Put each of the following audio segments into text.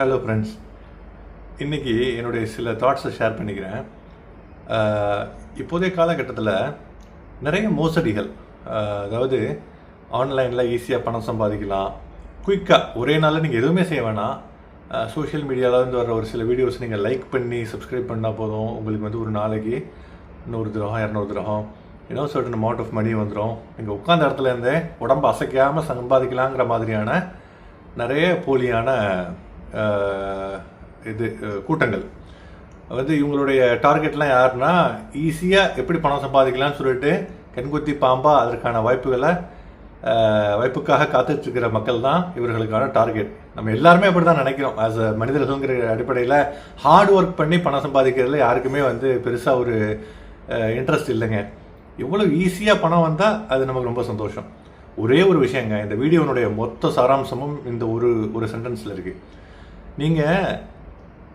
Hello friends இன்றைக்கி என்னுடைய சில தாட்ஸை ஷேர் பண்ணிக்கிறேன். இப்போதைய காலகட்டத்தில் நிறைய மோசடிகள் அதாவது ஆன்லைனில் ஈஸியாக பணம் சம்பாதிக்கலாம். குயிக்காக ஒரே நாளில் நீங்கள் எதுவுமே செய்ய வேணாம். சோஷியல் மீடியாவிலேருந்து வர ஒரு சில வீடியோஸ் நீங்கள் லைக் பண்ணி சப்ஸ்கிரைப் பண்ணால் போதும். உங்களுக்கு வந்து ஒரு நாளைக்கு நூறு திரகம் இரநூறு திரகம் இன்னும் சர்டன் அமௌண்ட் ஆஃப் மணி வந்துடும் நீங்கள் உட்காந்த இடத்துல இருந்தே உடம்பு அசைக்காமல் சம்பாதிக்கலாங்கிற மாதிரியான நிறைய போலியான இது கூட்டங்கள். வந்து இவங்களுடைய டார்கெட்லாம் யாருன்னா ஈஸியாக எப்படி பணம் சம்பாதிக்கலாம்னு சொல்லிட்டு கண்குத்தி பாம்பா அதற்கான வாய்ப்புகளை வாய்ப்புக்காக காத்துட்ருக்கிற மக்கள் தான் இவர்களுக்கான டார்கெட். நம்ம எல்லாருமே அப்படி தான் நினைக்கிறோம். ஆஸ் அ மனிதர்கள்ங்கிற அடிப்படையில் ஹார்ட் ஒர்க் பண்ணி பணம் சம்பாதிக்கிறதுல யாருக்குமே வந்து பெருசாக ஒரு இன்ட்ரெஸ்ட் இல்லைங்க. இவ்வளோ ஈஸியாக பணம் வந்தால் அது நமக்கு ரொம்ப சந்தோஷம். ஒரே ஒரு விஷயங்க இந்த வீடியோனுடைய மொத்த சாராம்சமும் இந்த ஒரு ஒரு சென்டென்ஸில் இருக்குது நீங்கள்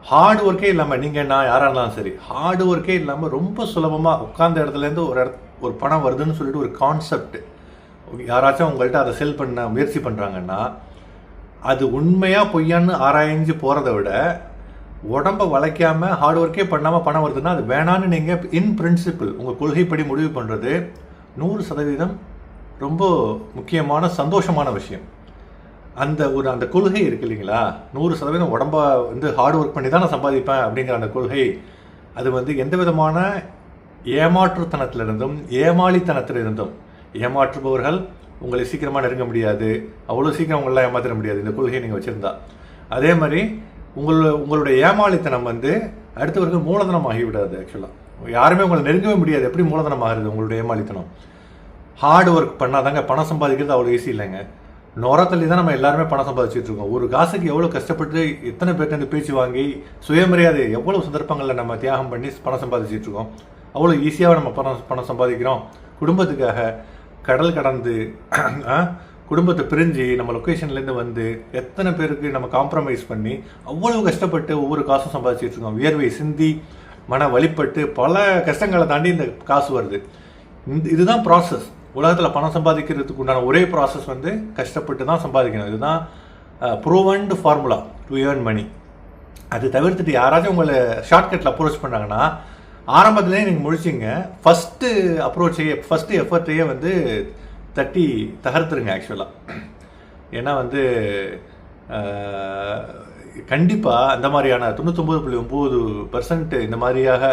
ஹார்ட் ஒர்க்கே இல்லாமல் நீங்கள் நான் யாராக இருந்தாலும் சரி ஹார்ட் ஒர்க்கே இல்லாமல் ரொம்ப சுலபமாக உட்கார்ந்த இடத்துலேருந்து ஒரு இடத்து ஒரு பணம் வருதுன்னு சொல்லிட்டு ஒரு கான்செப்ட் யாராச்சும் உங்கள்கிட்ட அதை செல் பண்ண முயற்சி பண்ணுறாங்கன்னா அது உண்மையாக பொய்யான்னு ஆராய்ஞ்சு போகிறத விட உடம்ப வளைக்காம ஹார்ட் ஒர்க்கே பண்ணாமல் பணம் வருதுன்னா அது வேணான்னு நீங்கள் இன் பிரின்சிபிள் உங்கள் கொள்கைப்படி முடிவு பண்ணுறது நூறு சதவீதம் ரொம்ப முக்கியமான சந்தோஷமான விஷயம். அந்த ஒரு அந்த கொள்கை இருக்கு இல்லைங்களா? நூறு சதவீதம் உடம்பை வந்து ஹார்ட் ஒர்க் பண்ணி தான் நான் சம்பாதிப்பேன் அப்படிங்கிற அந்த கொள்கை அது வந்து எந்த விதமான ஏமாற்றுத்தனத்திலிருந்தும் ஏமாளித்தனத்திலிருந்தும் ஏமாற்றுபவர்கள் உங்களை சீக்கிரமாக நெருங்க முடியாது. அவ்வளோ சீக்கிரம் உங்களெலாம் ஏமாத்திட முடியாது. இந்த கொள்கையை நீங்கள் வச்சுருந்தா. அதே மாதிரி உங்கள் உங்களுடைய ஏமாளித்தனம் வந்து அடுத்தவர்கள் மூலதனம் ஆகிவிடாது ஆக்சுவலாக யாருமே உங்களை நெருங்கவே முடியாது. எப்படி மூலதனம் ஆகிறது? உங்களுடைய ஏமாளித்தனம். ஹார்ட் ஒர்க் பண்ணாதாங்க பணம் சம்பாதிக்கிறது அவ்வளோ ஈஸி இல்லைங்க. நுரத்தள்ளி தான் நம்ம எல்லாருமே பணம் சம்பாதிச்சுட்டு இருக்கோம். ஒரு காசுக்கு எவ்வளோ கஷ்டப்பட்டு எத்தனை பேர்ட்ட பேச்சு வாங்கி சுயமரியாதை எவ்வளோ சந்தர்ப்பங்களில் நம்ம தியாகம் பண்ணி பணம் சம்பாதிச்சுட்டு இருக்கோம். அவ்வளோ ஈஸியாக நம்ம பணம் பணம் சம்பாதிக்கிறோம். குடும்பத்துக்காக கடல் கடந்து குடும்பத்தை பிரிஞ்சு நம்ம லொக்கேஷன்லேருந்து வந்து எத்தனை பேருக்கு நம்ம காம்ப்ரமைஸ் பண்ணி அவ்வளோ கஷ்டப்பட்டு ஒவ்வொரு காசும் சம்பாதிச்சுட்டு இருக்கோம். வியர்வை சிந்தி மன வழிபட்டு பல கஷ்டங்களை தாண்டி இந்த காசு வருது. இந்த இதுதான் ப்ராசஸ் உலகத்தில் பணம் சம்பாதிக்கிறதுக்கு உண்டான ஒரே ப்ராசஸ் வந்து கஷ்டப்பட்டு தான் சம்பாதிக்கணும். இதுதான் proven formula to earn money அது தவிர்த்துட்டு யாராச்சும் உங்களை ஷார்ட்கட்டில் அப்ரோச் பண்ணாங்கன்னா ஆரம்பத்துலேயே நீங்கள் முடிச்சிங்க ஃபஸ்ட்டு அப்ரோச்சையே ஃபஸ்ட்டு எஃபர்ட்டையே வந்து தட்டி தகர்த்துருங்க ஆக்சுவலாக ஏன்னா வந்து கண்டிப்பாக அந்த மாதிரியான தொண்ணூத்தொம்பது புள்ளி ஒம்பது பர்சன்ட் இந்த மாதிரியாக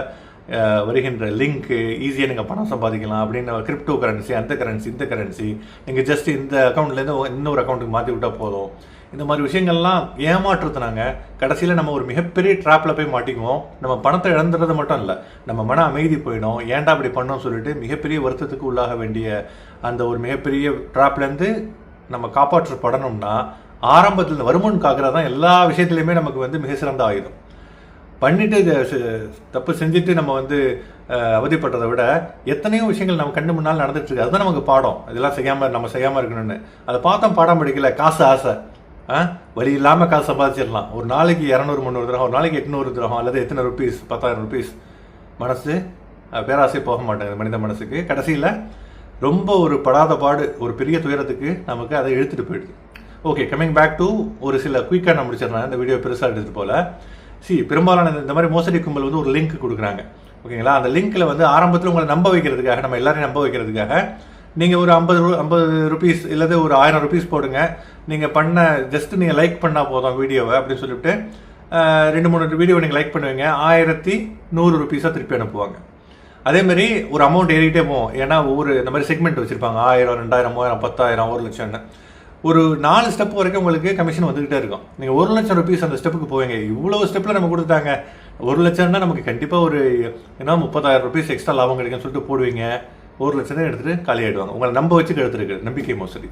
வருகின்ற லிங்க்கு ஈஸியாக நீங்கள் பணம் சம்பாதிக்கலாம் அப்படின்னு கிரிப்டோ கரன்சி அந்த கரன்சி இந்த கரன்சி நீங்கள் ஜஸ்ட் இந்த அக்கௌண்ட்லேருந்து இன்னொரு அக்கௌண்ட்டுக்கு மாற்றி விட்டால் போதும். இந்த மாதிரி விஷயங்கள்லாம் ஏமாற்றுத்தினாங்க. கடைசியில் நம்ம ஒரு மிகப்பெரிய ட்ராப்பில் போய் மாட்டிக்குவோம். நம்ம பணத்தை இழந்துறது மட்டும் இல்லை. நம்ம மன அமைதி போயிடும். ஏன்டா அப்படி பண்ணோம்னு சொல்லிட்டு மிகப்பெரிய வருத்தத்துக்கு உள்ளாக வேண்டிய அந்த ஒரு மிகப்பெரிய ட்ராப்லேருந்து நம்ம காப்பாற்றப்படணும்னா ஆரம்பத்தில் இந்த வருமுன் காக்கிறது தான் எல்லா விஷயத்துலையுமே நமக்கு வந்து மிக சிறந்த ஆயுதம். பண்ணிட்டு இதை தப்பு செஞ்சுட்டு நம்ம வந்து அவதிப்படுறதை விட எத்தனையோ விஷயங்கள் நம்ம கண்ணு முன்னால் நடந்துட்டு இருக்கு அதுதான் நமக்கு பாடம். இதெல்லாம் செய்யாமல் நம்ம செய்யாமல் இருக்கணும்னு. அதை பார்த்தோம் பாடம் படிக்கல. காசு ஆசை. ஆ வழி இல்லாமல் காசு சம்பாதிச்சிடலாம். ஒரு நாளைக்கு இரநூறு முந்நூறு திரகம் ஒரு நாளைக்கு எட்நூறு திரகம் அல்லது எத்தனை ருபீஸ் பத்தாயிரம் ருபீஸ் மனசு பேராசை போக மாட்டேங்குது. மனித மனசுக்கு. கடைசியில் ரொம்ப ஒரு படாத பாடு ஒரு பெரிய துயரத்துக்கு நமக்கு அதை இழுத்துட்டு போயிடுது. ஓகே கம்மிங் பேக் டு ஒரு சில குயிக்காக நான் முடிச்சிடுறேன். இந்த வீடியோ பெருசாக எடுத்துகிட்டு போல. சி பெரும்பாலான இந்த- மாதிரி மோசடி கும்பல் வந்து ஒரு லிங்க் கொடுக்குறாங்க. ஓகேங்களா? அந்த லிங்க்கில் வந்து ஆரம்பத்தில் உங்களை நம்ப வைக்கிறதுக்காக நம்ம எல்லாரையும் நம்ப வைக்கிறதுக்காக நீங்கள் ஒரு ஐம்பது ரூ ஐம்பது ருபீஸ் இல்லாத ஒரு ஆயிரம் ருபீஸ் போடுங்க. நீங்கள் பண்ண ஜஸ்ட் நீங்கள் லைக் பண்ணால் போதும் வீடியோவை அப்படின்னு சொல்லிவிட்டு ரெண்டு மூணு வீடியோ நீங்கள் லைக் பண்ணுவீங்க ஆயிரத்தி நூறு ருபீஸாக திருப்பி அனுப்புவாங்க. அதேமாரி ஒரு அமௌண்ட் ஏறிக்கிட்டே போகும். ஏன்னா ஒவ்வொரு இந்த மாதிரி செக்மெண்ட் வச்சுருப்பாங்க. ஆயிரம் ரெண்டாயிரம் மூவாயிரம் பத்தாயிரம் ஒரு லட்சம்னு. ஒரு நாலு ஸ்டெப் வரைக்கும் உங்களுக்கு கமிஷன் வந்துகிட்டே இருக்கும். நீங்கள் ஒரு லட்சம் ருபீஸ் அந்த ஸ்டெப்புக்கு போவீங்க. இவ்வளோ ஸ்டெப்பில் நம்ம கொடுத்தாங்க ஒரு லட்சம்னா நமக்கு கண்டிப்பாக ஒரு ஏன்னா முப்பதாயிரம் ருபீஸ் எக்ஸ்ட்ரா லாபம் கிடைக்கும்னு சொல்லிட்டு போடுவீங்க. ஒரு லட்சம் தான் எடுத்துகிட்டு காலி உங்களை நம்ப வச்சு எடுத்துருக்கு நம்பிக்கை மோசடி.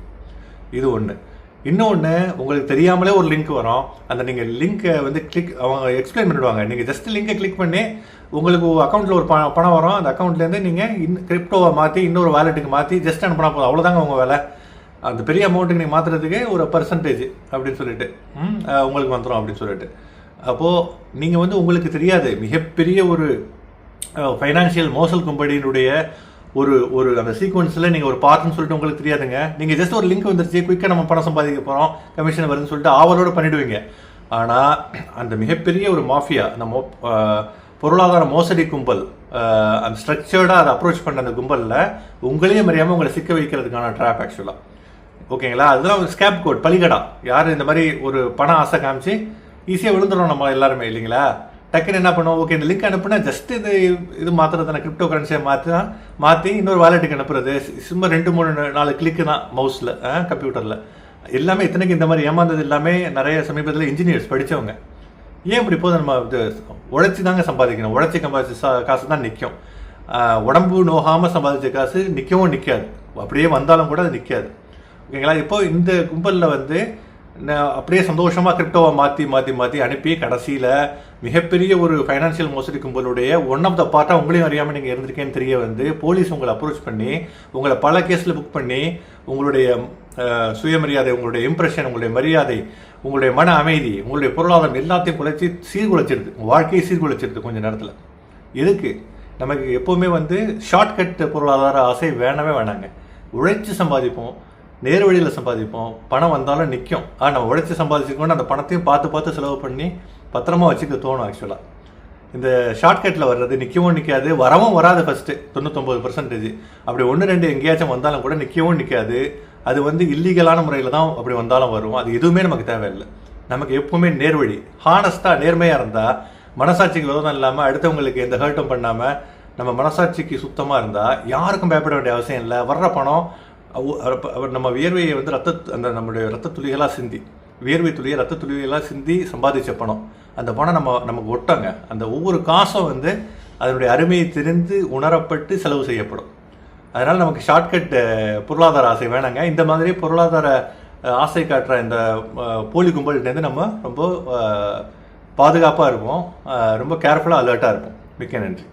இது ஒன்று இன்னொன்று உங்களுக்கு தெரியாமலே ஒரு லிங்க் வரும். அந்த நீங்கள் லிங்க்கை வந்து கிளிக் அவங்க எக்ஸ்பிளைன் பண்ணிடுவாங்க. நீங்கள் ஜஸ்ட் லிங்கை கிளிக் பண்ணி உங்களுக்கு அக்கௌண்ட்டில் ஒரு ப- பணம் வரும். அந்த அக்கௌண்ட்லேருந்து நீங்கள் இன் கிரிப்டோவை மாற்றி இன்னொரு வாலெட்டுக்கு மாற்றி ஜஸ்ட் அனுப்பினா போதும். அவ்வளோதாங்க உங்கள் வேலை. அந்த பெரிய அமௌண்ட்டுக்கு நீங்கள் மாற்றுறதுக்கே ஒரு பர்சன்டேஜ் அப்படின்னு சொல்லிட்டு உங்களுக்கு வந்துடும் அப்படின்னு சொல்லிட்டு. அப்போது நீங்கள் வந்து உங்களுக்கு தெரியாது மிகப்பெரிய ஒரு ஃபைனான்சியல் மோசல் கம்பெனியினுடைய ஒரு ஒரு அந்த சீக்வன்ஸில் நீங்கள் ஒரு பார்ட்னு சொல்லிட்டு உங்களுக்கு தெரியாதுங்க. நீங்கள் ஜஸ்ட் ஒரு லிங்க் வந்துருச்சு குயிக்காக நம்ம பணம் சம்பாதிக்க போகிறோம் கமிஷன் வருதுன்னு சொல்லிட்டு ஆவலோடு பண்ணிடுவீங்க. ஆனால் அந்த மிகப்பெரிய ஒரு மாஃபியா நம்ம பொருளாதார மோசடி கும்பல் அந்த ஸ்ட்ரக்சர்டாக அதை அப்ரோச் பண்ண அந்த கும்பலில் உங்களையும் அறியாமல் உங்களை சிக்க வைக்கிறதுக்கான ட்ராப் ஆக்சுவலாக ஓகேங்களா? அதுதான் ஒரு ஸ்கேப் கோட் பலிகடா. யார் இந்த மாதிரி ஒரு பணம் ஆசை காமிச்சு ஈஸியாக விழுந்துடும் நம்ம எல்லாருமே இல்லைங்களா? டக்குன்னு என்ன பண்ணுவோம்? ஓகே இந்த லிங்க் அனுப்புனா ஜஸ்ட் இது இது மாத்திரத்தான கிரிப்டோ கரன்சியை மாற்றினா மாற்றி இன்னொரு வாலெட்டுக்கு அனுப்புறது. சும்மா ரெண்டு மூணு நாலு கிளிக்கு தான் மவுஸில் கம்ப்யூட்டரில் எல்லாமே இத்தனைக்கு இந்த மாதிரி ஏமாந்தது எல்லாமே நிறைய சமீபத்தில் இன்ஜினியர்ஸ் படித்தவங்க ஏன் இப்படி போதும் நம்ம இது உழைச்சி தாங்க சம்பாதிக்கணும். உழைச்சி சம்பாதிச்ச காசு தான் நிற்கும் உடம்பு நோகாமல் சம்பாதிச்ச காசு நிற்கவும் நிற்காது அப்படியே வந்தாலும் கூட அது நிற்காது ஓகேங்களா? இப்போ இந்த கும்பலில் வந்து நான் அப்படியே சந்தோஷமாக கிரிப்டோவை மாற்றி மாற்றி மாற்றி அனுப்பி கடைசியில் மிகப்பெரிய ஒரு ஃபைனான்சியல் மோசடி கும்பலுடைய ஒன் ஆஃப் த பார்ட்டாக உங்களையும் அறியாமல் நீங்கள் இருந்திருக்கேன்னு தெரிய வந்து போலீஸ் உங்களை அப்ரோச் பண்ணி உங்களை பல கேஸில் புக் பண்ணி உங்களுடைய சுயமரியாதை உங்களுடைய இம்ப்ரெஷன் உங்களுடைய மரியாதை உங்களுடைய மன அமைதி உங்களுடைய பொருளாதாரம் எல்லாத்தையும் குலைச்சி சீர்குலைச்சிருது. உங்கள் வாழ்க்கையை சீர்குலைச்சிருது கொஞ்ச நேரத்தில். எதுக்கு? நமக்கு எப்போவுமே வந்து ஷார்ட்கட் பொருளாதார ஆசை வேணவே வேணாங்க. உழைச்சி சம்பாதிப்போம். நேர் வழியில் சம்பாதிப்போம். பணம் வந்தாலும் நிற்கும் ஆனால் நம்ம உழைச்சி சம்பாதிச்சிருக்கோம்னு அந்த பணத்தையும் பார்த்து பார்த்து செலவு பண்ணி பத்திரமா வச்சுக்க தோணும் ஆக்சுவலாக இந்த ஷார்ட்கட்டில் வர்றது நிற்கவும் நிற்காது வரவும் வராது ஃபஸ்ட்டு தொண்ணூத்தொம்பது பர்சன்டேஜ் அப்படி ஒன்று ரெண்டு எங்கேயாச்சும் வந்தாலும் கூட நிற்கவும் நிற்காது அது வந்து இல்லீகலான முறையில் தான் அப்படி வந்தாலும் வரும். அது எதுவுமே நமக்கு தேவையில்லை. நமக்கு எப்பவுமே நேர்வழி ஹானஸ்ட்டாக நேர்மையாக இருந்தால் மனசாட்சிக்கு விரோதம் இல்லாமல் அடுத்தவங்களுக்கு எந்த ஹர்ட்டும் பண்ணாமல் நம்ம மனசாட்சிக்கு சுத்தமாக இருந்தால் யாருக்கும் பயப்பட வேண்டிய அவசியம் இல்லை. வர்ற பணம் அவர் நம்ம வியர்வையை வந்து ரத்த அந்த நம்மளுடைய ரத்த துளிகளாக சிந்தி வியர்வை துளியை ரத்த துளிகளாக சிந்தி சம்பாதிச்ச பணம். அந்த பணம் நம்ம நமக்கு ஒட்டங்க. அந்த ஒவ்வொரு காசும் வந்து அதனுடைய அருமையை தெரிந்து உணரப்பட்டு செலவு செய்யப்படும். அதனால் நமக்கு ஷார்ட்கட் பொருளாதார ஆசை வேணாங்க. இந்த மாதிரி பொருளாதார ஆசை காட்டுற இந்த போலி கும்பல்கிட்டேருந்து நம்ம ரொம்ப பாதுகாப்பாக இருப்போம். ரொம்ப கேர்ஃபுல்லாக அலர்ட்டாக இருப்போம். மிக்க நன்றி.